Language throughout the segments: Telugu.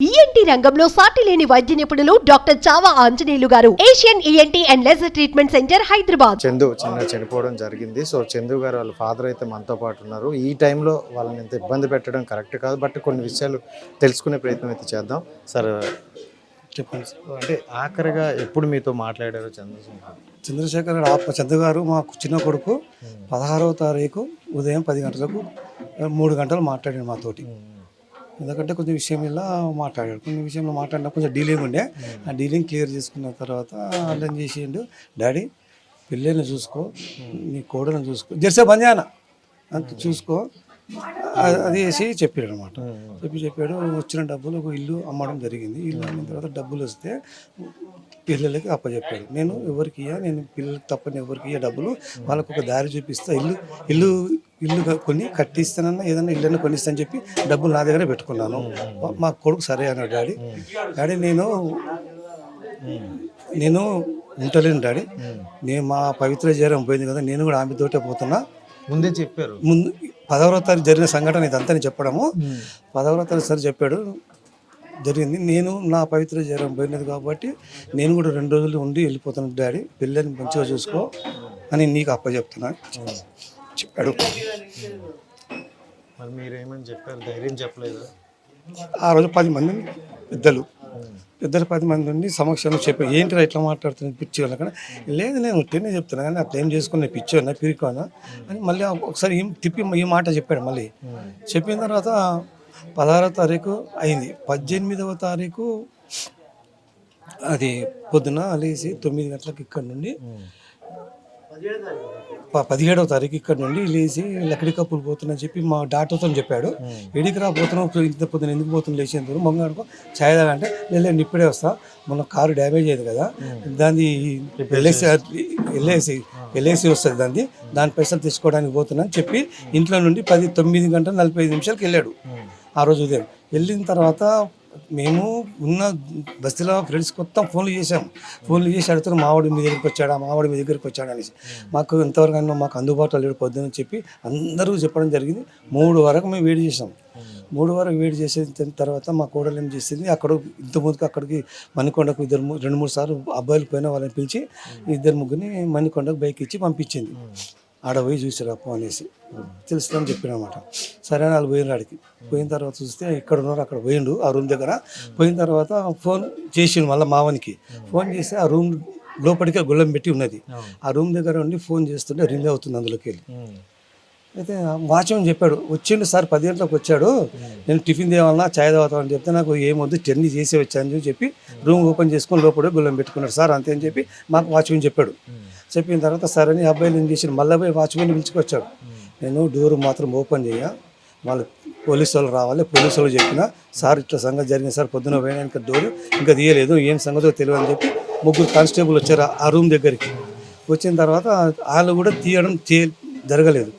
ఈఎన్టీ రంగంలో సాటి లేని వైద్య నిపుణులు డాక్టర్ చావా ఆంజనేయులు గారు. Asian ENT and laser treatment centre Hyderabad Chandu చిన్న చనిపోవడం జరిగింది. సో చందు గారు వాళ్ళ ఫాదర్ అయితే మనతో పాటు ఉన్నారు. ఈ టైంలో వాళ్ళని ఇంత ఇబ్బంది పెట్టడం కరెక్ట్ కాదు. బట్ కొన్ని విషయాలు తెలుసుకునే ప్రయత్నం అయితే చేద్దాం. సార్ చెప్పండి. సార్ అంటే ఆఖరిగా ఎప్పుడు మీతో మాట్లాడారు చంద్రశేఖర్ చంద్రశేఖర్ గారు చంద్ర గారు మా చిన్న కొడుకు పదహారవ తారీఖు ఉదయం పది గంటలకు మూడు గంటలు మాట్లాడాడు మాతోటి. ఎందుకంటే కొంచెం విషయం ఇలా మాట్లాడాడు. కొన్ని విషయంలో మాట్లాడినా కొంచెం డీలింగ్ ఉండే. ఆ డీలింగ్ క్లియర్ చేసుకున్న తర్వాత అర్థం చేసిండు డాడీ పిల్లల్ని చూసుకో నీ కోడలను చూసుకో జెర్సే బంజాన అంత చూసుకో. అది- అది వేసి చెప్పాడు అనమాట చెప్పి చెప్పాడు వచ్చిన డబ్బులు ఒక ఇల్లు అమ్మడం జరిగింది. ఇల్లు అమ్మిన తర్వాత డబ్బులు వస్తే పిల్లలకి అప్పచెప్పాడు. నేను ఎవరికి ఇయ్య? నేను పిల్లలకి తప్పని ఎవరికి ఇయ్య డబ్బులు? వాళ్ళకు ఒక దారి చూపిస్తా. ఇల్లు ఇల్లు ఇల్లు కొని కట్టిస్తానన్నా ఏదన్నా ఇల్లు కొనిస్తానని చెప్పి డబ్బులు నా దగ్గర పెట్టుకున్నాను. మా- కొడుకు సరే అన్నాడు డాడీ. డాడీ నేను నేను ఉంటలేను డాడీ. నేను మా పవిత్ర జరం పోయింది కదా నేను కూడా ఆమె తోటే పోతున్నా. ముందే చెప్పారు. ముందు పదహారవ తారీఖు జరిగిన సంఘటన ఇదంతా చెప్పడము. పదహారవ తారీఖు సార్ చెప్పాడు జరిగింది. నేను నా పవిత్ర జ్వరం పోయినది కాబట్టి నేను కూడా రెండు రోజులు ఉండి వెళ్ళిపోతాను డాడీ. పిల్లని మంచిగా చూసుకో అని నీకు అప్పచెప్తున్నా. చెప్పాడు. మరి మీరేమని చెప్పారు? ధైర్యం చెప్పలేదు? ఆ రోజు పది మంది పెద్దలు పెద్దలు పది మంది ఉండి సమక్షంలో చెప్పాను ఏంటి ఇట్లా మాట్లాడుతున్నాను పిచ్చి వాళ్ళకన్నా లేదు నేను ఉట్టినే చెప్తున్నా కానీ అట్లా ఏం చేసుకుని పిచ్చి అన్నా పిరికోనా అని మళ్ళీ ఒకసారి ఏం తిప్పి ఈ మాట చెప్పాడు మళ్ళీ. చెప్పిన తర్వాత పదహారవ తారీఖు అయింది. పద్దెనిమిదవ తారీఖు అది పొద్దున లేచి తొమ్మిది గంటలకు ఇక్కడ నుండి పదిహేడవ తారీఖు ఇక్కడ నుండి లేచి లక్కడి కప్పులు పోతున్నా చెప్పి మా డాక్టర్తో చెప్పాడు. ఎడికి ఇప్పుడు ఇంత పొద్దున ఎందుకు పోతున్నా లేచేందుకు మొంగాడుకో ఛాయ్ తాగా అంటే లేదు ఇప్పుడే వస్తా. మొన్న కారు డ్యామేజ్ అయ్యేది కదా. దాన్ని ఎల్ఐసి ఎల్ఐసి ఎల్ఐసి వస్తుంది దాన్ని. దాని పైసలు తెచ్చుకోవడానికి పోతున్నా అని చెప్పి ఇంట్లో నుండి పది తొమ్మిది గంటల నలభై ఐదు నిమిషాలకు వెళ్ళాడు. ఆ రోజు ఉదయం. వెళ్ళిన తర్వాత మేము ఉన్న బస్తీలో ఫ్రెండ్స్ మొత్తం ఫోన్లు చేసాం ఫోన్లు చేసి అడుగుతారు మావాడు మీ దగ్గరికి వచ్చాడా? మావాడు మీ దగ్గరికి వచ్చాడా? అనేసి. మాకు ఎంతవరకు అయినా మాకు అందుబాటులో లేడు పొద్దున్న చెప్పి అందరూ చెప్పడం జరిగింది. మూడు వరకు మేము వెయిట్ చేసాం మూడు వరకు వెయిట్ చేసిన తర్వాత మా కోడలు ఏం చేసింది అక్కడ ఇంత ముందుకు అక్కడికి మణికొండకు ఇద్దరు రెండు మూడు సార్లు అబ్బాయిలు పోయిన వాళ్ళని పిలిచి ఇద్దరు ముగ్గురిని మణికొండకు బైక్ ఇచ్చి పంపించింది. ఆడ పోయి చూసారు అప్పు అనేసి తెలుస్తుందని చెప్పినమాట. సరే అని వాళ్ళు పోయిన ఆడికి. పోయిన తర్వాత చూస్తే ఇక్కడ ఉన్నారు అక్కడ పోయిండు ఆ రూమ్ దగ్గర. పోయిన తర్వాత ఫోన్ చేసిండు మళ్ళీ మావనికి. ఫోన్ చేస్తే ఆ రూమ్ లోపలికి గుళ్ళం పెట్టి ఉన్నది. ఆ రూమ్ దగ్గర ఉండి ఫోన్ చేస్తుంటే రింగ్ అవుతుంది అందులోకి వెళ్ళి. అయితే వాచ్మెన్ చెప్పాడు వచ్చిండు సార్ పది గంటలకు వచ్చాడు. నేను టిఫిన్ తేవాలన్నా చాయ్ తాగుతామని చెప్తే నాకు ఏమొద్దు జర్నీ చేసి వచ్చాను అని చెప్పి రూమ్ ఓపెన్ చేసుకొని లోపల గుళ్ళం పెట్టుకున్నాడు సార్ అంతే అని చెప్పి మాకు వాచ్మెన్ చెప్పాడు. చెప్పిన తర్వాత సరే అని అబ్బాయిలు ఏం చేసిన మళ్ళీ పోయి వాచ్మెన్ పిలుచుకొచ్చాడు. నేను డోర్ మాత్రం ఓపెన్ చేయ. వాళ్ళు పోలీసు వాళ్ళు రావాలి పోలీసు వాళ్ళు చెప్పిన సార్ ఇట్లా సంగతి జరిగింది సార్ పొద్దున ఇంకా డోర్ ఇంకా తీయలేదు ఏం సంగతో తెలియదు అని చెప్పి ముగ్గురు కానిస్టేబుల్ వచ్చారు ఆ రూమ్ దగ్గరికి. వచ్చిన తర్వాత వాళ్ళు కూడా తీయడం తీ జరగలేదు.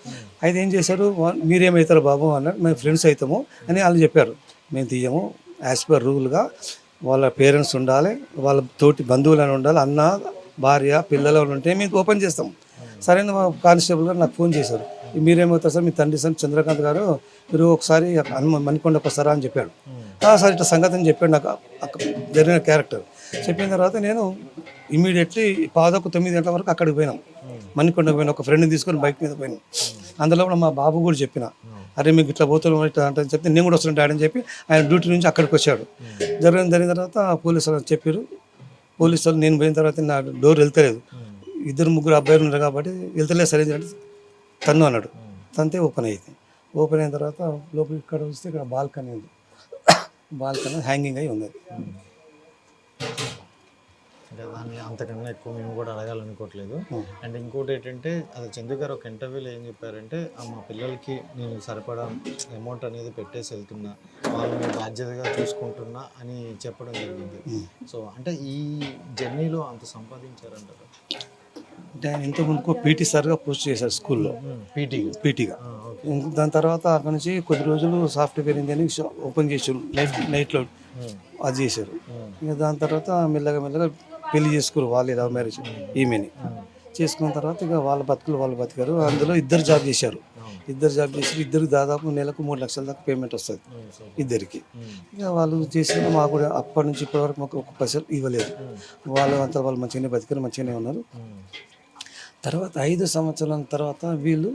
అయితే ఏం చేశారు? మీరేమవుతారు బాబు? అన్నారు మేము ఫ్రెండ్స్ అవుతాము అని వాళ్ళు చెప్పారు. మేము తీయము యాజ్ పర్ రూల్గా వాళ్ళ పేరెంట్స్ ఉండాలి వాళ్ళ తోటి బంధువులు అని ఉండాలి అన్న భార్య పిల్లలు ఉంటే మేము ఓపెన్ చేస్తాం. సరే మా కానిస్టేబుల్ గారు నాకు ఫోన్ చేశారు. మీరేమవుతారు సార్? మీ తండ్రి సార్ చంద్రకాంత్ గారు మీరు ఒకసారి హనుమ మణికొండకు వస్తారా అని చెప్పాడు. "ఆ, సార్ ఇట్లా సంగతి అని చెప్పాడు నాకు. అక్కడ జరిగిన క్యారెక్టర్. చెప్పిన తర్వాత నేను ఇమీడియట్లీ పాదకు తొమ్మిది గంటల వరకు అక్కడికి పోయినాం. మణికొండకు పోయినా. ఒక ఫ్రెండ్ని తీసుకొని బైక్ మీద పోయినాం. అందులో కూడా మా బాబు కూడా చెప్పిన అరే మీకు ఇట్లా పోతున్నాం ఇట్లా అంటే చెప్తే నేను కూడా వస్తున్నాను డాడీ అని చెప్పి ఆయన డ్యూటీ నుంచి అక్కడికి వచ్చాడు. జరిగిన జరిగిన తర్వాత పోలీసు వాళ్ళు చెప్పారు పోలీసు వాళ్ళు నేను పోయిన తర్వాత నా డోర్ వెళ్తలేదు. ఇద్దరు ముగ్గురు అబ్బాయిలు ఉన్నారు కాబట్టి వెళ్తలేదు సరే అంటే తన్ను అన్నాడు. తంతే ఓపెన్ అయింది. ఓపెన్ అయిన తర్వాత లోపల ఇక్కడ వస్తే ఇక్కడ బాల్కనీ ఉంది. బాల్కనీ హ్యాంగింగ్ అయి ఉన్నది. అంటే దాన్ని అంతకన్నా ఎక్కువ మేము కూడా అడగాలనుకోవట్లేదు. అండ్ ఇంకోటి ఏంటంటే అది చందు గారు ఒక ఇంటర్వ్యూలో ఏం చెప్పారంటే "ఆ, మా పిల్లలకి నేను సరిపడా అమౌంట్ అనేది పెట్టేసి వెళ్తున్నా. వాళ్ళని బాధ్యతగా చూసుకుంటున్నా అని చెప్పడం జరిగింది. సో అంటే ఈ జర్నీలో అంత సంపాదించారంటారు? అంటే ఆయన ఇంత ముందుకు పీటీ సార్గా పోస్ట్ చేశారు స్కూల్లో. పీటీగా? పీటీగా. దాని తర్వాత అక్కడ నుంచి కొద్ది రోజులు సాఫ్ట్వేర్ ఇంజనీరింగ్ ఓపెన్ చేశారు. నైట్ నైట్లో అది చేశారు. ఇక దాని తర్వాత మెల్లగా మెల్లగా పెళ్ళి చేసుకున్నారు వాళ్ళే లవ్ మ్యారేజ్ ఈమెని. చేసుకున్న తర్వాత ఇక వాళ్ళ బతుకులు వాళ్ళు బతికారు. అందులో ఇద్దరు జాబ్ చేశారు. ఇద్దరు జాబ్ చేసి ఇద్దరు దాదాపు నెలకు మూడు లక్షల దాకా పేమెంట్ వస్తుంది ఇద్దరికి. ఇక వాళ్ళు చేసిన మాకు కూడా అప్పటి నుంచి ఇప్పటి వరకు మాకు ఒక పైసలు ఇవ్వలేదు. వాళ్ళు అంతా వాళ్ళు మంచిగానే బతికారు మంచిగానే ఉన్నారు. తర్వాత ఐదు సంవత్సరాల తర్వాత వీళ్ళు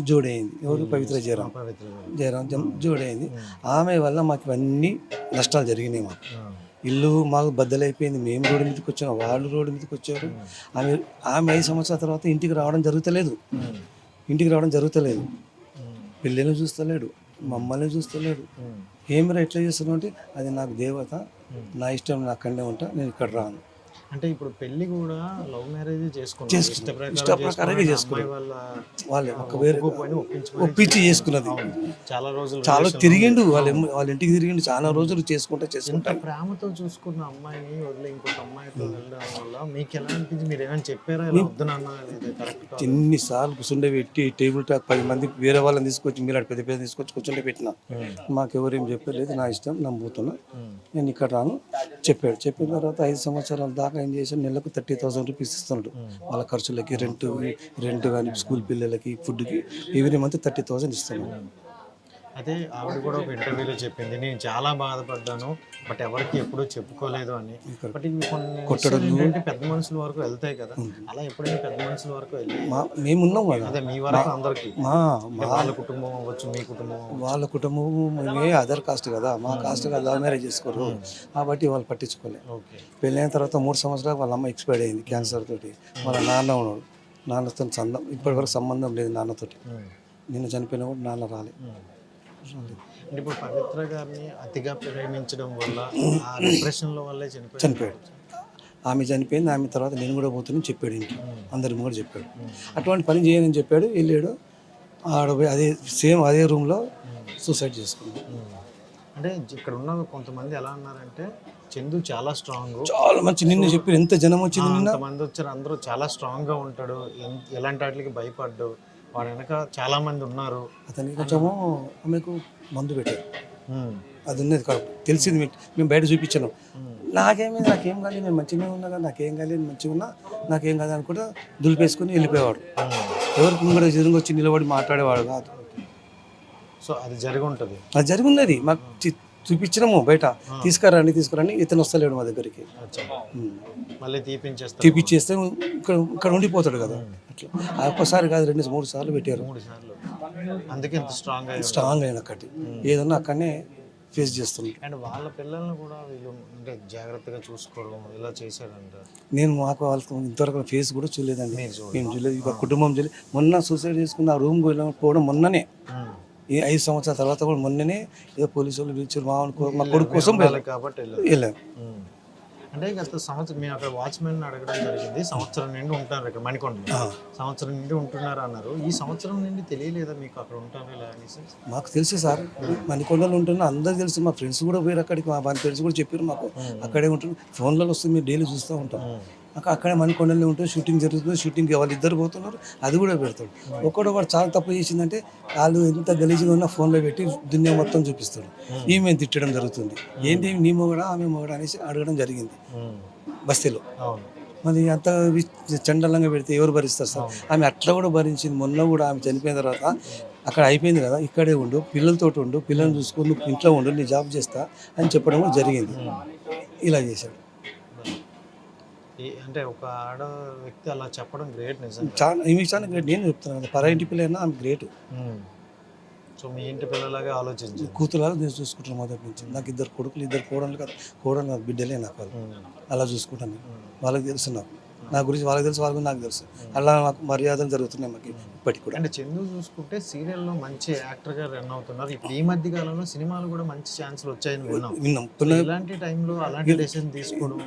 జోడైంది. ఎవరు? పవిత్ర జయరాం జయరాం జోడైంది. ఆమె వల్ల మాకు ఇవన్నీ నష్టాలు జరిగినాయి మాకు. ఇల్లు మాకు బద్దలైపోయింది. మేము రోడ్డు మీదకి వచ్చాం వాళ్ళు రోడ్డు మీదకి వచ్చారు. ఆమె ఆమె ఐదు సంవత్సరాల తర్వాత ఇంటికి రావడం జరుగుతలేదు. ఇంటికి రావడం జరుగుతలేదు. పిల్లల్ని చూస్తలేడు మమ్మల్ని చూస్తలేడు. ఏమిరా ఎట్లా చేస్తున్నావు అంటే అది నాకు దేవత నా ఇష్టం నా అక్కడనే ఉంటా నేను ఇక్కడ రాను. అంటే ఇప్పుడు పెళ్ళి కూడా లవ్ మ్యారేజ్ చేసుకున్నారు ఇష్టప్రకారంగా వాళ్ళ ఒక వేరే ఒప్పించి చేసుకున్నది. చాలా రోజులు చాలా తిరిగిండు. వాళ్ళ వాళ్ళ ఇంటికి తిరిగిండు. చాలా రోజులు చేసుకుంటా చేసుకుంటా. ప్రేమతో చూసుకున్న అమ్మాయిని వదిలి ఇంకొక అమ్మాయితో వెళ్ళడం వల్ల మీకు ఎలా అనిపించి మీరు ఏమైనా చెప్పారా? కాదు. ఎన్నిసార్లు కూర్చుండే పెట్టి టేబుల్ టాక్ పది మంది వేరే వాళ్ళని తీసుకొచ్చి మీరు అక్కడ పెద్ద పెద్ద తీసుకొచ్చి కూర్చుండే పెట్టిన. మాకెవరేం చెప్పలేదు. నా ఇష్టం నమ్ముతున్నా. నేను ఇక్కడ రాను. చెప్పాడు. చెప్పిన తర్వాత ఐదు సంవత్సరాల దాకా ఏం చేశాను నెలకు థర్టీ థౌసండ్ రూపీస్ ఇస్తున్నాడు. వాళ్ళ ఖర్చులకి రెంట్ రెంట్ కానీ స్కూల్ పిల్లలకి ఫుడ్కి ఎవ్రీ మంత్ థర్టీ థౌసండ్ ఇస్తున్నాడు. అదే ఆవిడ కూడా ఒక ఇంటర్వ్యూలో చెప్పింది నేను చాలా బాధపడ్డాను బట్ ఎవరికి ఎప్పుడూ చెప్పుకోలేదు అని. బట్ ఇవి కొన్ని పెద్ద మనుషుల వరకు వెళ్తాయి కదా. అలా ఎప్పుడైనా పెద్ద మనుషుల వరకు మేమున్నాం కదా. అదే మీ వరకు అందరికి. వాళ్ళ కుటుంబం అవ్వచ్చు మీ కుటుంబం. వాళ్ళ కుటుంబం మేమే అదర్ కాస్ట్ కదా. మా కాస్ట్ కదా లవ్ మ్యారేజ్ చేసుకోరు. కాబట్టి వాళ్ళు పట్టించుకోలే. ఓకే పెళ్ళైన తర్వాత మూడు సంవత్సరాలు వాళ్ళ అమ్మ ఎక్స్పైర్డ్ అయింది క్యాన్సర్ తోటి. వాళ్ళ నాన్న ఉన్నాడు. నాన్నతో సంబంధం ఇప్పటివరకు సంబంధం లేదు నాన్నతోటి. నిన్న చనిపోయినా కూడా నాన్న రాలే. అంటే ఇప్పుడు పవిత్ర గారిని అతిగా ప్రేమించడం వల్ల ఆ డిప్రెషన్ల వల్లే చనిపోయారు చనిపోయాడు. ఆమె చనిపోయింది ఆమె తర్వాత నేను కూడా పోతున్నాను చెప్పాడు ఇంట్లో. అందరికి కూడా చెప్పాడు. అటువంటి పని చేయనని చెప్పాడు వెళ్ళాడు. ఆడ అదే సేమ్ అదే రూమ్లో సూసైడ్ చేసుకున్నాడు. అంటే ఇక్కడ ఉన్న కొంతమంది ఎలా అన్నారంటే చందు చాలా స్ట్రాంగ్ చాలా మంచి నిన్ను చెప్పి ఎంత జనం వచ్చింది నిన్న? కొంతమంది వచ్చారు అందరూ చాలా స్ట్రాంగ్గా ఉంటాడు. ఎలాంటి వాటికి భయపడ్డు. వాడి వెనక చాలా మంది ఉన్నారు. అతనికి కొంచెము ఆమెకు మందు పెట్టారు. అది ఉన్నది కాదు. తెలిసింది మేము బయట చూపించాను. నాకేమీ నాకేం కాలేదు. నేను మంచిగానే ఉన్నా కదా నాకేం కాలేదు. నేను మంచిగా ఉన్నా నాకేం కాదు అనుకుంటా దులిపేసుకొని వెళ్ళిపోయేవాడు. ఎవరికి ముంగడ ఎదురుగా వచ్చి నిలబడి మాట్లాడేవాడు కాదు. సో అది జరిగి ఉంటుంది. అది జరిగి ఉన్నది. మాకు చూపించినాము బయట. తీసుకురండి తీసుకురండి. ఇతను వస్తలేడు మా దగ్గరికి. మళ్ళీ తీపిచ్చేస్తే ఇక్కడ ఇక్కడ ఉండిపోతాడు కదా. అట్లా. ఒక్కసారి కాదు రెండు మూడు సార్లు పెట్టారు. మూడు సార్లు. అందుకే స్ట్రాంగ్ స్ట్రాంగ్ అయిన అక్కడి ఏదన్నా అక్కడనే ఫేస్ చేస్తున్నాడు అండ్ వాళ్ళ పిల్లల్ని కూడా వీళ్ళు అంటే జాగ్రత్తగా చూసుకోవడం ఇలా చేశారంట. నేను మాకు వాళ్ళతో ఇంతవరకు ఫేస్ కూడా చూడలేదండి. మేము చూడలేదు. ఇక కుటుంబం చూడలేదు. మొన్న సూసైడ్ చేసుకున్న ఆ రూమ్ పోవడం మొన్ననే. ఈ ఐదు సంవత్సరాల తర్వాత కూడా మొన్ననే ఏదో పోలీసు వాళ్ళు పిలిచారు మా మా కొడుకు కోసం కాబట్టి వెళ్ళాం. అంటే గత సంవత్సరం మేము అక్కడ వాచ్మెన్ అడగడం జరిగింది సంవత్సరం నుండి ఉంటారు ఇక్కడ మణికొండలో సంవత్సరం నుండి ఉంటున్నారు అన్నారు. ఈ సంవత్సరం నుండి తెలియలేదా మీకు అక్కడ ఉంటారు ఇలా అనేసి? మాకు తెలుసు సార్ మణికొండలో ఉంటున్నా అందరికి తెలుసు. మా ఫ్రెండ్స్ కూడా పోయారు అక్కడికి మా ఫ్రెండ్స్ కూడా చెప్పారు మాకు. అక్కడే ఉంటున్నారు. ఫోన్లలో వస్తుంది మీరు డైలీ చూస్తూ ఉంటాం. అక్కడ అక్కడే మణికొండలో ఉంటే షూటింగ్ జరుగుతుంది షూటింగ్ వాళ్ళు ఇద్దరు పోతున్నారు అది కూడా పెడతాడు. ఒక్కడో వాడు చాలా తప్పు చేసిందంటే వాళ్ళు ఎంత గలీజ్గా ఉన్నా ఫోన్లో పెట్టి దునియా మొత్తం చూపిస్తాడు. ఈమె తిట్టడం జరుగుతుంది. ఏంటి నీ మొగడా ఆమె మొగడా అనేసి అడగడం జరిగింది. ఉమ్. బస్తీలో. మరి అంత చండలంగా పెడితే ఎవరు భరిస్తారు సార్? ఆమె అట్లా కూడా భరించింది. మొన్న కూడా ఆమె చనిపోయిన తర్వాత అక్కడ అయిపోయింది కదా ఇక్కడే ఉండు పిల్లలతో ఉండు పిల్లల్ని చూసుకొని ఇంట్లో ఉండు నీ జాబ్ చేస్తా అని చెప్పడం కూడా జరిగింది. ఇలా చేశాడు. అంటే ఒక ఆడ వ్యక్తి అలా చెప్పడం గ్రేట్ నిజంగా. చాలా ఈమె చాలా గ్రేట్. నేను చెప్తున్నాను పరా ఇంటి పిల్లైనా ఆమె గ్రేట్. సో మీ ఇంటి పిల్లలాగా ఆలోచించి కూతురులాగా నేను చూసుకుంటాను మొదటి నుంచి. నాకు ఇద్దరు కొడుకులు ఇద్దరు కోడలు కదా కోడలు నాకు బిడ్డలే నాకు వాళ్ళు. అలా చూసుకుంటాను వాళ్ళకి తెలుసు నాకు. నా గురించి వాళ్ళకి తెలుసు వాళ్ళ గురించి నాకు తెలుసు. అలా నాకు మర్యాదలు జరుగుతున్నాయి మాకు ఇప్పటికి కూడా. అంటే చందు చూసుకుంటే సీరియల్లో మంచి యాక్టర్గా రన్ అవుతున్నారు. ఇప్పుడు ఈ మధ్య కాలంలో సినిమాలు కూడా మంచి ఛాన్సులు వచ్చాయని విన్నాం. ఇలాంటి టైంలో అలాంటి డెసిషన్ తీసుకోవడం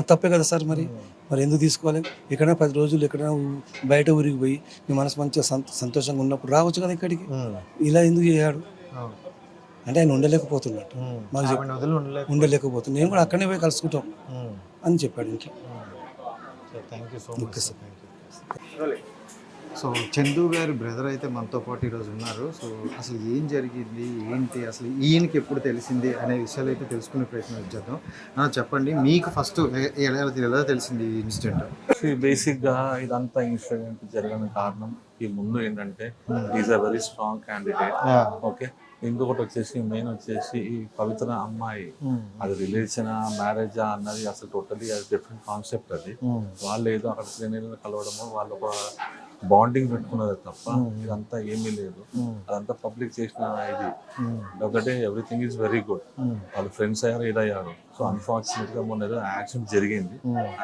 తప్పే కదా సార్ మరి? మరి ఎందుకు తీసుకోవాలి? ఎక్కడైనా పది రోజులు ఎక్కడైనా బయట ఊరికి పోయి నీ మనసు మంచిగా సంత- సంతోషంగా ఉన్నప్పుడు రావచ్చు కదా ఇక్కడికి? ఇలా ఎందుకు చేయాడు. అంటే ఆయన ఉండలేకపోతున్నట్టు. మాకు చెప్పు. ఆవిడని వదిలి ఉండలేక ఉండలేకపోతుంది నేను కూడా అక్కడనే పోయి కలుసుకుంటాం అని చెప్పాడు ఇంట్లో. థ్యాంక్ యూ సో చందు గారి బ్రదర్ అయితే మనతో పాటు ఈరోజు ఉన్నారు. సో అసలు ఏం జరిగింది? ఏంటి? అసలు ఈయనకి ఎప్పుడు తెలిసింది? అనే విషయాలు అయితే తెలుసుకునే ప్రయత్నం చేద్దాం. చెప్పండి. మీకు ఫస్ట్ ఎలా ఎలా తెలిసింది ఈ ఇన్సిడెంట్? బేసిక్గా ఇదంతా ఇన్సిడెంట్ జరగని కారణం ఈ ముందు ఏంటంటే is a very strong candidate okay ఇంకొకటి వచ్చేసి మెయిన్ వచ్చేసి ఈ పవిత్ర అమ్మాయి. అది రిలేషన్ మ్యారేజా అన్నది అసలు టోటలీ అది డిఫరెంట్ కాన్సెప్ట్ అది. వాళ్ళు ఏదో అక్కడ శ్రేణులను కలవడము వాళ్ళు ఒక బాండింగ్ పెట్టుకున్నది తప్ప ఇదంతా ఏమీ లేదు. అదంతా పబ్లిక్ చేసిన ఇది. ఒకటే ఎవ్రీథింగ్ ఈజ్ వెరీ గుడ్. వాళ్ళు ఫ్రెండ్స్ అయ్యారు ఏదయ్యారు సో అన్ఫార్చునేట్గా మొన్న ఏదో యాక్సిడెంట్ జరిగింది.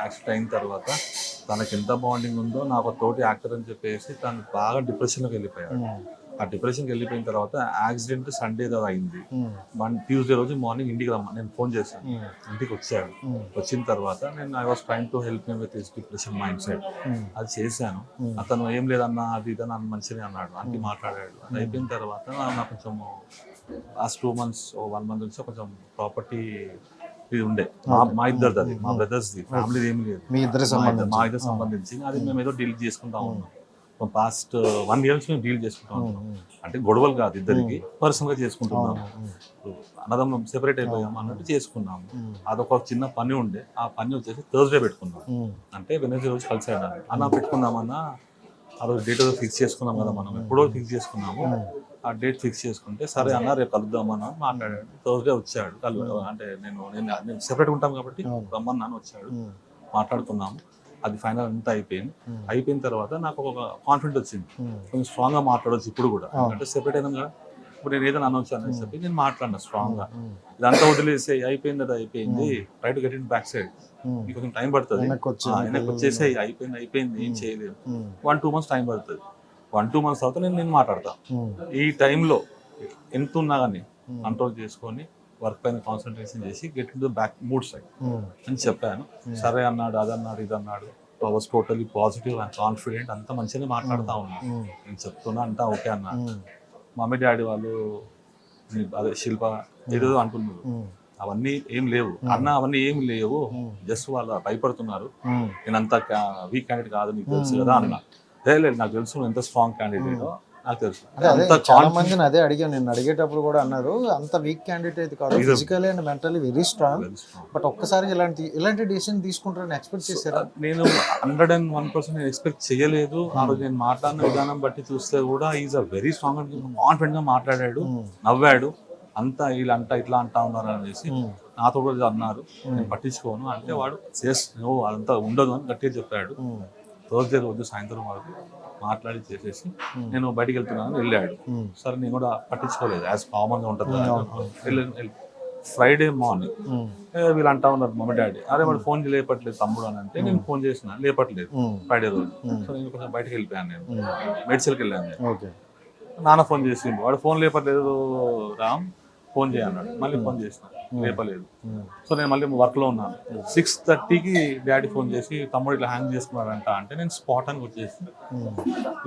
యాక్సిడెంట్ అయిన తర్వాత తనకి ఎంత బాండింగ్ ఉందో నాకు ఒక తోటి యాక్టర్ అని చెప్పేసి తను బాగా డిప్రెషన్లోకి వెళ్ళిపోయాడు ఆ డిప్రెషన్కి వెళ్ళిపోయిన తర్వాత యాక్సిడెంట్ సండే అయింది. వన్ ట్యూస్డే రోజు మార్నింగ్ ఇంటికి రమ్మని నేను ఫోన్ చేశాను. ఇంటికి వచ్చాడు వచ్చిన తర్వాత నేను I was trying to help with his depression mindset అది చేశాను. అతను ఏం లేదన్నా అది ఇది అని మంచిగా అన్నాడు. అంటే మాట్లాడాడు. అది అయిపోయిన తర్వాత నాకు కొంచెం last two months one month నుంచి కొంచెం ప్రాపర్టీ ఇది ఉండే. మా ఇద్దరిది అది. మా బ్రదర్స్ ది. ఫ్యామిలీ ఏమి లేదు. ఇద్దరి ఇద్దరు- మా ఇద్దరు సంబంధించి. అది మేము ఏదో డీల్ చేసుకుంటా ఉన్నాం. పాస్ట్ వన్ ఇయర్స్ మేము డీల్ చేసుకుంటా అంటే గొడవలు కాదు ఇద్దరికి పర్సనల్గా చేసుకుంటున్నాం అన్నదమ్ములం సెపరేట్ అయిపోయాం అన్నట్టు చేసుకున్నాము. అదొక చిన్న పని ఉండే ఆ పని వచ్చేసి థర్స్డే పెట్టుకున్నాం. అంటే వెనస్డే రోజు కలిసాడు అన్న పెట్టుకుందామన్నా ఆ రోజు డేట్ ఫిక్స్ చేసుకున్నాం కదా మనం ఎప్పుడో ఫిక్స్ చేసుకున్నాము. ఆ డేట్ ఫిక్స్ చేసుకుంటే సరే అన్న రేపు కలుద్దామన్నా మాట్లాడాడు. థర్స్డే వచ్చాడు. కలు అంటే నేను నేను నేను సెపరేట్ ఉంటాం కాబట్టి రమ్మన్నాను వచ్చాడు. మాట్లాడుకున్నాము. అది ఫైనల్ అంతా అయిపోయింది. అయిపోయిన తర్వాత నాకు ఒక కాన్ఫిడెంట్ వచ్చింది. కొంచెం స్ట్రాంగ్గా మాట్లాడవచ్చు ఇప్పుడు కూడా. అంటే సెపరేట్ అయినా కదా. ఇప్పుడు నేను ఏదైనా అనౌన్స్ అని చెప్పి నేను మాట్లాడినా స్ట్రాంగ్గా ఇదంతా వదిలేసి అయిపోయింది అది అయిపోయింది. Right get in back side మీకు కొంచెం టైం పడుతుంది. వెనక్కి వచ్చేసి అయిపోయింది అయిపోయింది ఏం చేయలేదు. వన్ టూ మంత్స్ టైం పడుతుంది. వన్ టూ మంత్స్ తర్వాత నేను నేను మాట్లాడతా. ఈ టైంలో ఎంత ఉన్నా కానీ కంట్రోల్ చేసుకొని వర్క్ పైన కాన్సన్ట్రేషన్ చేసి get the back mood side అని చెప్పాను. సరే అన్నాడు అది అన్నాడు ఇది అన్నాడు was totally positive and confident అంతా మంచిగా మాట్లాడుతూ ఉన్నాను నేను చెప్తున్నా అంతా ఓకే అన్నా. మమ్మీ డాడీ వాళ్ళు అదే శిల్ప ఏదో అంటున్నారు. అవన్నీ ఏం లేవు. అన్న అవన్నీ ఏం లేవు. జస్ట్ వాళ్ళు భయపడుతున్నారు. నేను అంత వీక్ క్యాండిడేట్ కాదు నీకు తెలుసు కదా అన్న. "ఏ లేదు నాకు తెలుసు ఎంత స్ట్రాంగ్ క్యాండిడేట్ నాకు తెలుసు. చాలా మందిని అదే అడిగాను నేను అడిగేటప్పుడు కూడా అన్నారు. అంత వీక్ క్యాండిడేట్ కాదు. Physically and mentally very strong. But ఒక్కసారి ఇలాంటి ఇలాంటి డిసిషన్ తీసుకుంటారని ఎక్స్పెక్ట్ చేశారా? నేను హండ్రెడ్ అండ్ వన్ పర్సెంట్ నేను ఎక్స్పెక్ట్ చేయలేదు. ఆ రోజు నేను మాట్లాడిన విధానం బట్టి చూస్తే కూడా ఈజ్ అ వెరీ స్ట్రాంగ్ కాన్ఫిడెంట్గా మాట్లాడాడు. నవ్వాడు. అంతా వీళ్ళు అంతా ఇట్లా అంటా ఉన్నారు అనేసి నాతో కూడా అన్నారు. నేను పట్టించుకోను. అంటే వాడు చేస్ అదంతా ఉండదు అని గట్టిగా చెప్పాడు. థర్స్డే రోజు సాయంత్రం వరకు మాట్లాడి చేసేసి నేను బయటికి వెళ్తున్నాను వెళ్ళాడు సరే నేను కూడా పట్టించుకోలేదు. యాజ్ కామన్గా ఉంటుంది ఫ్రైడే మార్నింగ్ వీళ్ళు అంటా ఉన్నారు మమ్మీ డాడీ. అరే వాడు ఫోన్ లేపట్లేదు తమ్ముడు అని అంటే నేను ఫోన్ చేసిన లేపట్లేదు. ఫ్రైడే రోజు. సో నేను కొంచెం బయటకు వెళ్ళిపోయాను నేను మెడిసిల్కి వెళ్ళాను నేను. ఓకే. నాన్న ఫోన్ చేసిండు. వాడు ఫోన్ లేపట్లేదు రామ్. ఫోన్ చేయన్నాడు మళ్ళీ ఫోన్ చేసిన. లేపలేదు సో నేను మళ్ళీ వర్క్లో ఉన్నాను. సిక్స్ థర్టీకి డాడీ ఫోన్ చేసి తమ్ముడు ఇట్లా హ్యాంగ్ చేసుకున్నాడంట అంటే నేను స్పాట్ అని వచ్చేసి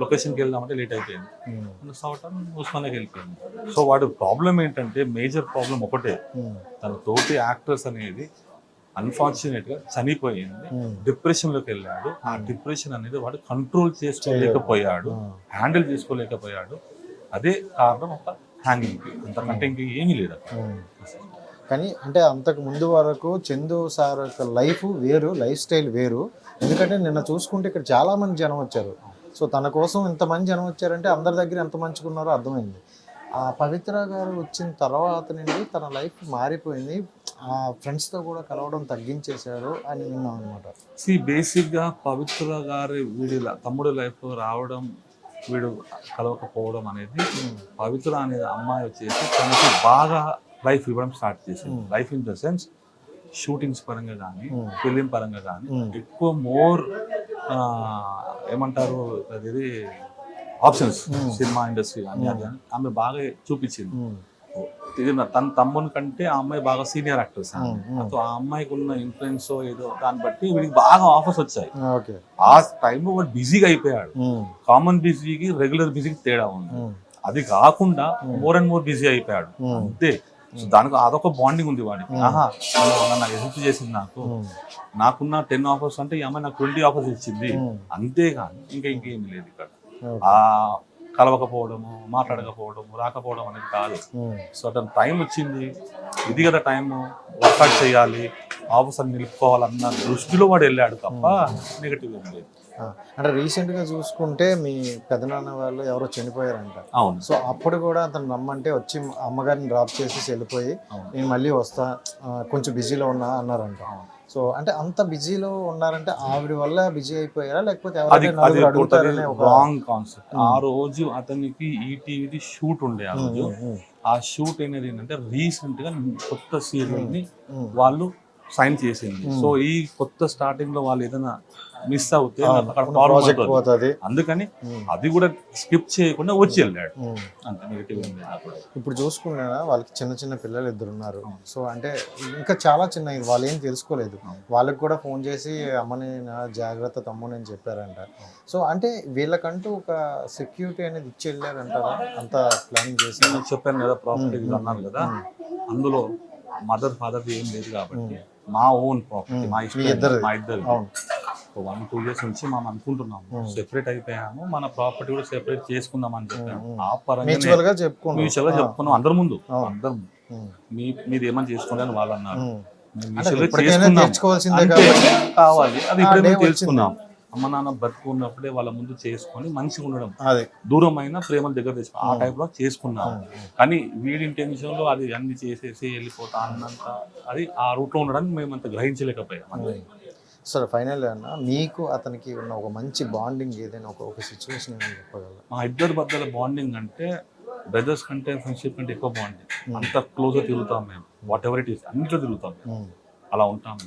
లొకేషన్కి వెళ్దామంటే లేట్ అయిపోయింది. స్పాట్ అని ఉస్మానియాకి వెళ్ళిపోయింది. సో వాడి ప్రాబ్లం ఏంటంటే మేజర్ ప్రాబ్లం ఒకటే. తన తోటి యాక్టర్స్ అనేది అన్ఫార్చునేట్గా చనిపోయింది. డిప్రెషన్లోకి వెళ్ళాడు. ఆ డిప్రెషన్ అనేది వాడు కంట్రోల్ చేసుకోలేకపోయాడు. హ్యాండిల్ చేసుకోలేకపోయాడు. అదే కారణం ఒక హ్యాంగింగ్ అంతకంటే ఇంక ఏమీ లేదు. కానీ అంటే అంతకు ముందు వరకు చందు సార్ యొక్క లైఫ్ వేరు లైఫ్ స్టైల్ వేరు. ఎందుకంటే నిన్న చూసుకుంటే ఇక్కడ చాలా మంది జనం వచ్చారు. సో తన కోసం ఇంతమంది జనం వచ్చారంటే అందరి దగ్గర ఎంత మంచుకున్నారో అర్థమైంది. ఆ పవిత్ర గారు వచ్చిన తర్వాత నుండి తన లైఫ్ మారిపోయింది. ఆ ఫ్రెండ్స్తో కూడా కలవడం తగ్గించేశారు అని విన్నాం అనమాట సి బేసిక్గా పవిత్ర గారి వీడి తమ్ముడు లైఫ్ రావడం వీడు కలవకపోవడం అనేది పవిత్ర అనే అమ్మాయి వచ్చేసి తనకి బాగా లైఫ్ ఇవ్వడం స్టార్ట్ చేసింది. Life in the sense shootings పరంగా కానీ ఫిలిం పరంగా కానీ ఎక్కువ మోర్ ఏమంటారు అది ఆప్షన్స్ సినిమా ఇండస్ట్రీ కానీ అది ఆమె బాగా చూపించింది. ఇది తన తమ్ముని కంటే ఆ అమ్మాయి బాగా సీనియర్ యాక్టర్స్ సో ఆ అమ్మాయికి ఉన్న ఇన్ఫ్లుయెన్స్ ఏదో దాన్ని బట్టి వీడికి బాగా ఆఫర్స్ వచ్చాయి. ఓకే. ఆ టైంలో వాడు బిజీగా అయిపోయాడు. కామన్ బిజీకి రెగ్యులర్ బిజీకి తేడా ఉంది. అది కాకుండా మోర్ అండ్ మోర్ బిజీ అయిపోయాడు. అంతే. సో దానికి అదొక బాండింగ్ ఉంది వాడికి. ఆహా నన్ను నాకు హెల్ప్ చేసింది నాకు. నాకున్న టెన్ ఆఫర్స్ అంటే ఈ అమ్మాయి నాకు ట్వంటీ ఆఫర్స్ ఇచ్చింది. అంతేగాని ఇంకా ఇంకేమీ లేదు ఇక్కడ. ఆ కలవకపోవడము మాట్లాడకపోవడము రాకపోవడం అనేది కాదు. సో అతను టైం వచ్చింది. ఇది కదా టైం వర్కౌట్ చేయాలి. ఆఫీసర్ నిలుపుకోవాలన్న దృష్టిలో వాడు వెళ్ళాడు తప్ప నెగిటివ్ ఏం లేదు. అంటే రీసెంట్గా చూసుకుంటే మీ పెదనాన్న వాళ్ళు ఎవరో చనిపోయారంట. అవును. సో అప్పుడు కూడా అతను రమ్మంటే వచ్చి అమ్మగారిని డ్రాప్ చేసి వెళ్ళిపోయి. నేను మళ్ళీ వస్తా కొంచెం బిజీలో ఉన్నా అన్నారంట. సో అంటే అంత బిజీలో ఉన్నారంటే ఆవిడ వల్ల బిజీ అయిపోయారా? లేకపోతే రాంగ్ కాన్సెప్ట్ ఆ రోజు అతనికి ఈటీవీది షూట్ ఉండే ఆ రోజు. ఆ షూట్ అనేది ఏంటంటే రీసెంట్గా కొత్త సీరియల్ని. వాళ్ళు సైన్ చేసింది. సో ఈ కొత్త స్టార్టింగ్లో వాళ్ళు ఏదైనా మిస్ అవుతే అక్కడ ప్రాబ్లం పోతుంది. అందుకని ఉమ్, అది కూడా స్కిప్ చేయకుండా వచ్చి వెళ్ళాడు. అంత నెగిటివ్ లేదు. అప్పుడు. ఇప్పుడు చూసుకున్నా వాళ్ళకి చిన్న చిన్న పిల్లలు ఇద్దరు ఉన్నారు. సో అంటే ఇంకా చాలా చిన్న వాళ్ళు ఏం తెలుసుకోలేదు. వాళ్ళకి కూడా ఫోన్ చేసి అమ్మని జాగ్రత్త తమ్ముని అని చెప్పారంట. సో అంటే వీళ్ళకంటూ ఒక సెక్యూరిటీ అనేది ఇచ్చి వెళ్ళారంటారా? అంత ప్లానింగ్ చేసి చెప్పాను కదా ప్రాపర్టీ అన్నాను కదా. అందులో మదర్ ఫాదర్ ఏం లేదు కాబట్టి మా ఓన్ ప్రాపర్టీ మా ఇష్టం ఇద్దరిది. మా ఇద్దరు వన్ టూ ఇయర్స్ నుంచి మనం అనుకుంటున్నాము. సెపరేట్ అయిపోయాము మన ప్రాపర్టీ కూడా సెపరేట్ చేసుకుందాం అని చెప్పాము ఆ పరంగా చెప్పుకున్నాం. మ్యూచువల్గా చెప్పుకున్నాం. అందరి ముందు. అందరం మీ మీరు ఏమని చేసుకోండి అని వాళ్ళు అన్నారు. కావాలి. అది ఇప్పుడే. తెలుసుకున్నాం అమ్మ నాన్న బతుకున్నప్పుడే వాళ్ళ ముందు చేసుకొని మంచిగా ఉండడం. అదే. దూరం అయినా ప్రేమల దగ్గర తెచ్చుకో ఆ టైప్లో చేసుకున్నాం. కానీ వీడి ఇంటెన్షన్లో అది అన్ని చేసేసి వెళ్ళిపోతా అన్నంత అది ఆ రూట్లో ఉండడానికి మేము అంత గ్రహించలేకపోయాం. సరే ఫైనల్ అన్న మీకు అతనికి ఉన్న ఒక మంచి బాండింగ్ ఏదైనా ఒక ఒక సిచ్యువేషన్ ఏమైనా చెప్పగలరా? మా ఇద్దరి మధ్యలో బాండింగ్ అంటే బ్రదర్స్ కంటే ఫ్రెండ్షిప్ కంటే ఎక్కువ బాండింగ్. అంత క్లోజ్గా తిరుగుతాం మేము. వాట్ ఎవర్ ఇట్ ఈస్ అన్నిట్లో తిరుగుతాం మేము. అలా ఉంటాం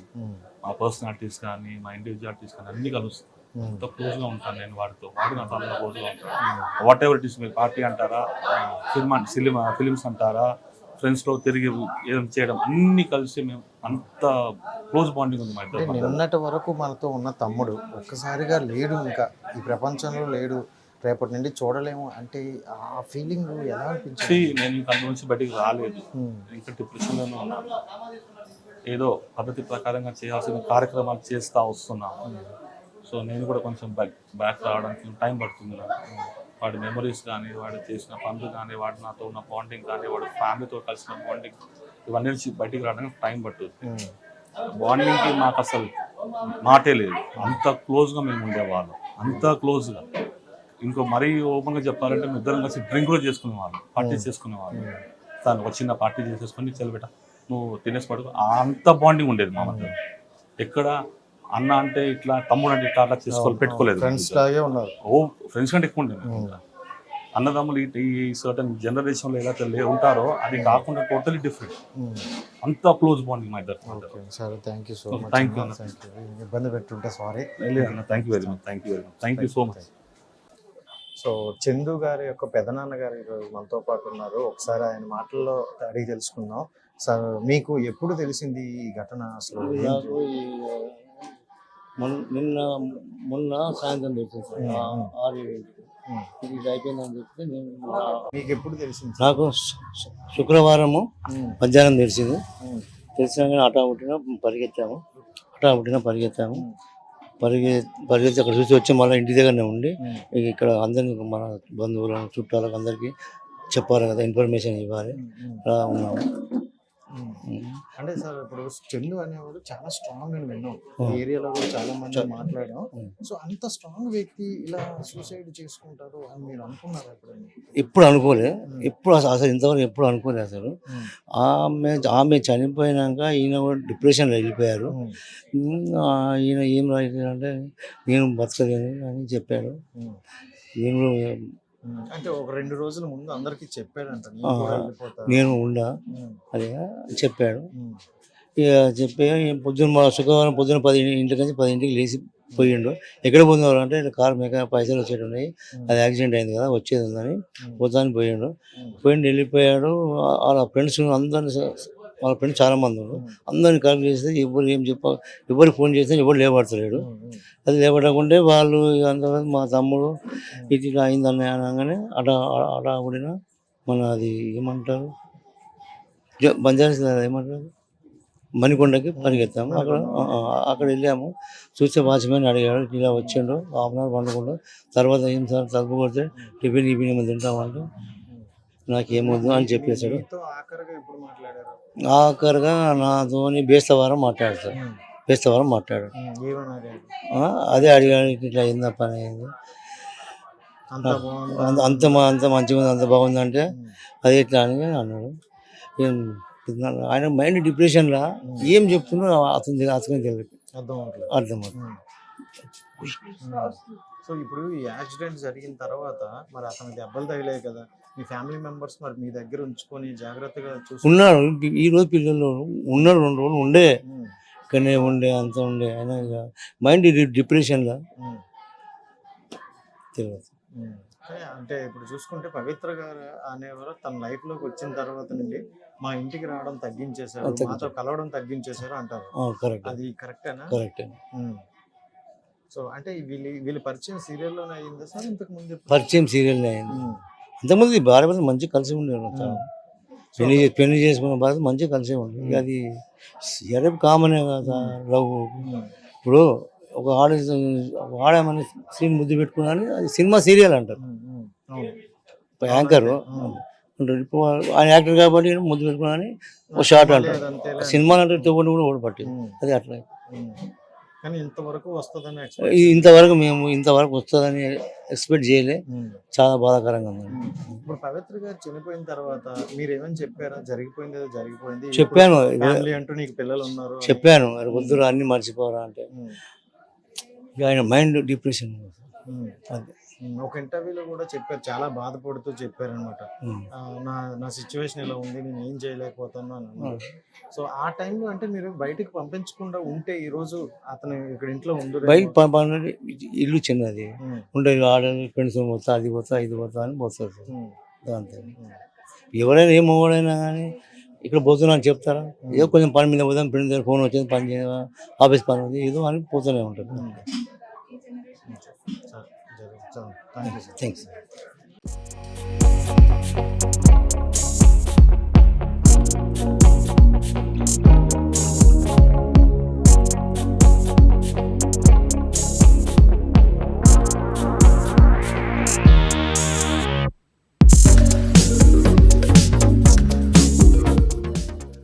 మా పర్సనాలిటీస్ కానీ మా ఇండివిజువాలిటీస్ కానీ అన్ని కలుస్తాం. ఉమ్. అంత క్లోజ్గా ఉంటాను నేను వాడితో. వాడు నాతో అంత క్లోజ్గా ఉంటాను వాట్ ఎవర్ ఇట్ ఇస్ మీరు పార్టీ అంటారా ఫిల్మ్ ఫిలిం ఫిలిమ్స్ అంటారా ఫ్రెండ్స్లో తిరిగి ఏం చేయడం అన్ని కలిసి మేము అంత క్లోజ్ బాండింగ్ ఉంది మా అంటే ఇద్దరు మధ్య. నిన్నటి వరకు మనతో ఉన్న తమ్ముడు ఒక్కసారిగా లేడు ఇంకా. ఈ ప్రపంచంలో లేడు. రేపటి నుండి చూడలేము అంటే ఆ ఫీలింగ్ ఎలా అనిపించింది? నేను ఇంకా అందులో నుంచి బయటికి రాలేదు. ఇంకా డిప్రెషన్లోనే ఉన్నాను. ఏదో పద్ధతి ప్రకారంగా చేయాల్సిన కార్యక్రమాలు చేస్తా వస్తున్నాను సో నేను కూడా కొంచెం బ్యాక్ బ్యాక్ రావడానికి టైం పడుతుంది వాడి మెమరీస్ కానీ వాడు చేసిన పనులు కానీ వాడు నాతో ఉన్న బాండింగ్ కానీ వాడు ఫ్యామిలీతో కలిసిన బాండింగ్ ఇవన్నీ నుంచి బయటికి రావడానికి టైం ఉమ్, బాండింగ్కి మాకు అసలు మాటే లేదు. అంత క్లోజ్గా మేము ఉండేవాళ్ళం. అంత క్లోజ్గా ఇంకో మరీ ఓపెన్గా చెప్పాలంటే మేము ఇద్దరం కలిసి డ్రింక్ కూడా చేసుకునేవాళ్ళం. పార్టీ చేసుకునేవాళ్ళం. తను ఒక చిన్న పార్టీ చేసేసుకొని చెలబెట్ట నువ్వు తినేసి పడుకో. అంత బాండింగ్ ఉండేది మా మధ్య ఎక్కడ అన్న అంటే ఇట్లా తమ్ముడు అంటే ఇట్లా అట్లా చేసుకోవాలి పెట్టుకోలేదు. ఫ్రెండ్స్ లాగే ఉన్నారు. ఓ ఫ్రెండ్స్ కంటే ఎక్కువ ఉండేది ఇంకా. అన్నదమ్ములు ఈ- ఈ సర్టన్ జనరేషన్లో ఎలా లే- ఉంటారో అది కాకుండా టోటలీ డిఫరెంట్ ఉమ్, అంత క్లోజ్ బాండింగ్ మా ఇద్దరు. ఓకే సరే thank you so much. Thank you ఇబ్బంది పెట్టుంటే సారీ అన్న thank you very much thank you very much thank you so much so Chandu గారి యొక్క పెదనాన్న గారు ఈరోజు మనతో పాటు ఉన్నారు. ఒకసారి ఆయన మాటల్లో అడిగి తెలుసుకుందాం. సార్ మీకు ఎప్పుడు తెలిసింది ఈ ఘటన అసలు? మొన్న నిన్న మొన్న సాయంత్రం తెలిసింది సార్. ఆరు. ఇది ఇది అయిపోయిందని చెప్తే నేను మీకు ఎప్పుడు తెలిసింది? నాకు శుక్రవారము మధ్యాహ్నం తెలిసింది. తెలిసినాక అటా పుట్టిన పరిగెత్తాము. అటా పుట్టిన పరిగెత్తాము. పరిగె పరిగెత్తి అక్కడ చూసి వచ్చి మళ్ళీ ఇంటి దగ్గరనే ఉండి ఇక్కడ అందరినీ మన బంధువులను చుట్టాలకు అందరికీ చెప్పాలి కదా ఇన్ఫర్మేషన్ ఇవ్వాలి. అలా ఉన్నాము. అంటే సార్ ఇప్పుడు చందు అనేవాడు చాలా స్ట్రాంగ్ అని విన్నాం. ఏరియాలో కూడా చాలా మంది మాట్లాడాం. సో అంత స్ట్రాంగ్ వ్యక్తి ఇలా సూసైడ్ చేసుకుంటారు అని మీరు అనుకున్నారా ఎప్పుడైనా? ఎప్పుడు అనుకోలే. ఎప్పుడు అసలు ఇంతవరకు ఎప్పుడు అనుకోలే అసలు. ఆమె ఆమె చనిపోయినాక ఈయన కూడా డిప్రెషన్లో వెళ్ళిపోయారు. ఈయన ఏం రాయించాడంటే నేను బతకలేను అని చెప్పాడు. నేను అంటే ఒక రెండు రోజుల ముందు అందరికి చెప్పాడంట నేను ఉండా. అదే చెప్పాడు. ఇక చెప్పి పొద్దున్న మా శుక్రవారం పొద్దున్న పది ఇంటికి నుంచి పదింటికి లేచి పోయిండు. ఎక్కడ పోతున్నారు అంటే కారు మెకా పైసలు వచ్చేటి ఉన్నాయి. అది యాక్సిడెంట్ అయింది కదా వచ్చేది ఉందని పోతాని పోయిండు. పోయిండు వెళ్ళిపోయాడు. వాళ్ళ ఫ్రెండ్స్ అందరిని వాళ్ళ ఫ్రెండ్స్ చాలా మంది ఉన్నారు. అందరిని కాల్ చేస్తే ఎవరు ఏం చెప్ప ఎవరు ఫోన్ చేస్తే ఎవరు లేబడతలేడు అది లేపడకుంటే వాళ్ళు అంతవరకు మా తమ్ముడు ఇది అయిందని అనగానే అట అట కూడిన మన అది ఏమంటారు? జ- బంజారా ఏమంటారు? మణికొండకి పరిగెత్తాము. అక్కడ అక్కడ వెళ్ళాము. చూస్తే వాచ్మెన్ అడిగాడు ఇలా వచ్చిండు హాఫ్ అన్ అవర్ పండుకుండు తర్వాత ఏం సార్ తలుపు కొడితే టిఫిన్ గిఫిన్ ఏమో తింటామంటే నాకేమొద్దు అని చెప్పేశాడు. ఆఖరిగా నాతోని బేస్తవారం మాట్లాడతాడు బేస్తవారం మాట్లాడాడు. అదే అడిగాడు ఇట్లా అయిందా పని అయింది? అంత అంత మంచిగా ఉంది అంత బాగుంది అంటే అది ఎట్లా అని అన్నాడు. ఆయన మైండ్ డిప్రెషన్లో ఏం చెప్తున్నా అతను అతనికి తెలియదు అర్థం అర్థం అవుతుంది సో ఇప్పుడు ఈ యాక్సిడెంట్ జరిగిన తర్వాత మరి అతనికి దెబ్బలు తగిలాయి కదా. మీ ఫ్యామిలీ మెంబర్స్ మరి మీ దగ్గర ఉంచుకొని జాగ్రత్తగా చూసి ఉన్నాడు ఈ రోజు పిల్లలు ఉన్నాడు రెండు రోజులు ఉండే. ఇక్కడనే ఉండే అంత ఉండే. ఇక మైండ్ డిప్రెషన్లో తెలియదు కానీ అంటే ఇప్పుడు చూసుకుంటే పవిత్ర గారు అనేవారు తన లైఫ్లోకి వచ్చిన తర్వాత నుండి మా ఇంటికి రావడం తగ్గించేశారు. మాతో కలవడం తగ్గించేశారు అంటారు. కరెక్ట్. అది కరెక్టేనా? కరెక్ట్ సో అంటే వీళ్ళు వీళ్ళ పరిచయం సీరియల్లోనే అయిందా సార్? ఇంతకు ముందు? పరిచయం సీరియల్ అయింది. ఉమ్. అంతకుముందు భార్య భర్తలు మంచిగా కలిసి ఉండేవారు పెళ్ళి పెళ్ళి చేసుకున్న భార్య మంచిగా కలిసి ఉండే ఇక అది ఎరపు కామనే కదా లవ్. ఇప్పుడు ఒక ఆడ ఆడమని సీన్ ముద్దు పెట్టుకున్నాను అది సినిమా సీరియల్ అంటారు. యాంకర్. ఉంటాడు. ఇప్పుడు ఆయన యాక్టర్ కాబట్టి ముద్దు పెట్టుకున్నాను ఒక షార్ట్ అంటారు లేదంతేలే. సినిమా అంటే తోడు కూడా ఓడిపట్టి ఉమ్, అది అట్లా. కానీ ఇంతవరకు వస్తుందని ఇంతవరకు మేము ఇంతవరకు వస్తుందని ఎక్స్పెక్ట్ చేయలే. చాలా బాధాకరంగా ఉంది. ఇప్పుడు పవిత్ర గారు చనిపోయిన తర్వాత మీరు ఏమని చెప్పారా? జరిగిపోయింది జరిగిపోయింది. చెప్పాను. అంటూ నీకు పిల్లలు ఉన్నారు. చెప్పాను. వద్దురు అన్ని మర్చిపోరా అంటే. ఆయన మైండ్ డిప్రెషన్. ఉమ్. ఒక ఇంటర్వ్యూలో కూడా చెప్పారు చాలా బాధపడుతూ చెప్పారు అనమాట. నా నా సిచ్యువేషన్ ఇలా ఉంది నేను ఏం చేయలేకపోతున్నాను. సో ఆ టైంలో అంటే మీరు బయటికి పంపించకుండా ఉంటే ఈ రోజు అతను ఇక్కడ ఇంట్లో ఉండు బయట ఇల్లు చిన్నది. ఉండే ఆడ ఫ్రెండ్స్ పోతా అది పోతా ఇది పోతా అని పోతుంది అంతే. ఎవరైనా ఏ మొగడైనా కానీ ఇక్కడ పోతున్నా అని చెప్తారా? ఏదో కొంచెం పని మీద పోదాం ఫ్రెండ్ దగ్గర ఫోన్ వచ్చింది పని చేయాలి ఆఫీస్ పని ఉంది ఏదో అని పోతూనే ఉంటుంది థ్యాంక్ యూ సార్ థ్యాంక్స్